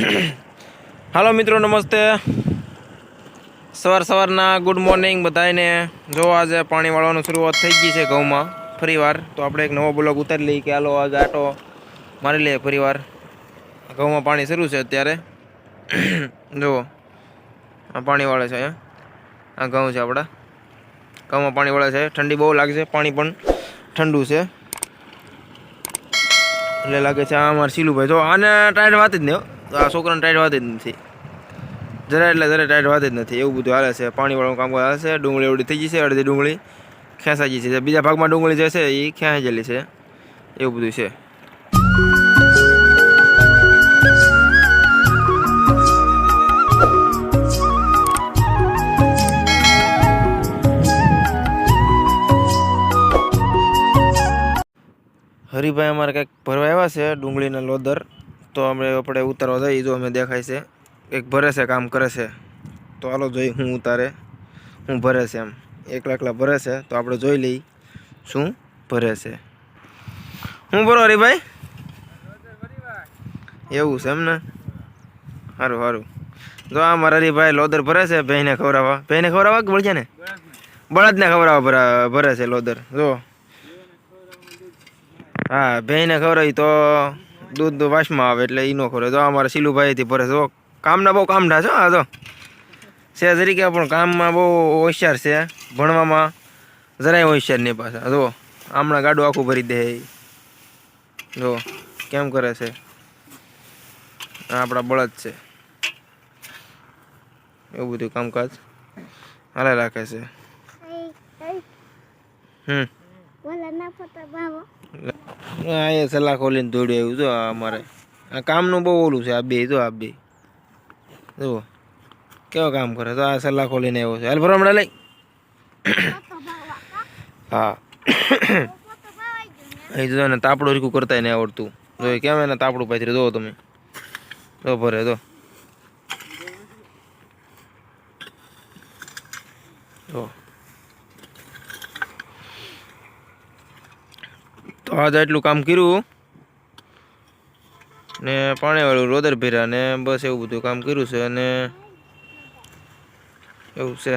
હાલો મિત્રો, નમસ્તે. સવાર સવારના ગુડ મોર્નિંગ બધાને જો આજે પાણી વાળવાનું શરૂઆત થઈ ગઈ છે ઘઉંમાં, ફરીવાર, તો આપણે એક નવો બ્લોગ ઉતારી લઈએ કે હાલો આજે આટો મારી લઈએ ફરીવાર. ઘઉંમાં પાણી શરૂ છે અત્યારે. જુઓ, આ પાણી વાળે છે અહીંયા. આ ઘઉં છે આપણા. ઘઉંમાં પાણી વાળે છે. ઠંડી બહુ લાગશે પાણી પણ ઠંડુ છે. એટલે લાગે છે આ અમારે શીલુભાઈ. જો, આને ટાઈટ વાત જ નહીં હો. આ છોકરાને ટાઈટ વાત જ નથી. જરા એટલે જરા ટાઈટ વાત જ નથી. એવું બધું હાલે છે. પાણીવાળું કામ હાલે છે. ડુંગળી એવડી થઈ ગઈ છે. અડધી ડુંગળી ખેંચાઈ ગઈ છે. બીજા ભાગમાં ડુંગળી જે છે એ ખેંચાઈ ગયેલી છે. એવું બધું છે. હરિભાઈ અમારે કંઈક ભરવા આવ્યા છે ડુંગળીના લોદર. તો અમે આપણે ઉતારવા જઈએ. જો અમે દેખાય છે. એક ભરે છે, કામ કરે છે. તો હાલો જોઈ હું ઉતારે. હું ભરે છે એમ. એકલા એકલા ભરે છે, તો આપણે જોઈ લઈ શું ભરે છે. હું ભરો હરીભાઈ એવું છે એમ ને? સારું સારું જો આ મારા હરીભાઈ લોદર ભરે છે ભાઈને ખવડાવવા. ભાઈને ખવડાવવા કે બળજે ને બળદને ખવડાવવા ભરા છે લોદર. જો. હા ભાઈને ખવડાવી તો દૂધ વાસમાં આવે એટલે એ ન ખોરે તો અમારા શીલુભાઈથી ભરે તો જો કામના બહુ કામઢા છે હા તો છે તરીકે પણ કામમાં બહુ હોશિયાર છે. ભણવામાં જરાય હોશિયાર નહીં પાછા. જો હમણાં ગાડું આખું ભરી દે. જો કેમ કરે છે? આપણા બળદ છે. એવું બધું કામકાજ હાલે રાખે છે. હમ. ના એ સલાહ ખોલીને દોડ્યું આવ્યું જો આ અમારે. આ કામનું બહુ ઓલું છે આ બે જો આ બે. જુઓ કેવો કામ કરે તો આ સલાહ ખોલીને આવ્યો છે. હાલ ભરમડા લઈ હા. ને એ જો એને તાપડું રીકું કરતા નહીં આવડતું. જો કેમ એને તાપડું પાથરી દો તમે. જો ભરે તો જો તો આજે એટલું કામ કર્યું. ને પાણીવાળું રોદર ભેરા ને બસ એવું બધું કામ કર્યું છે અને એવું છે.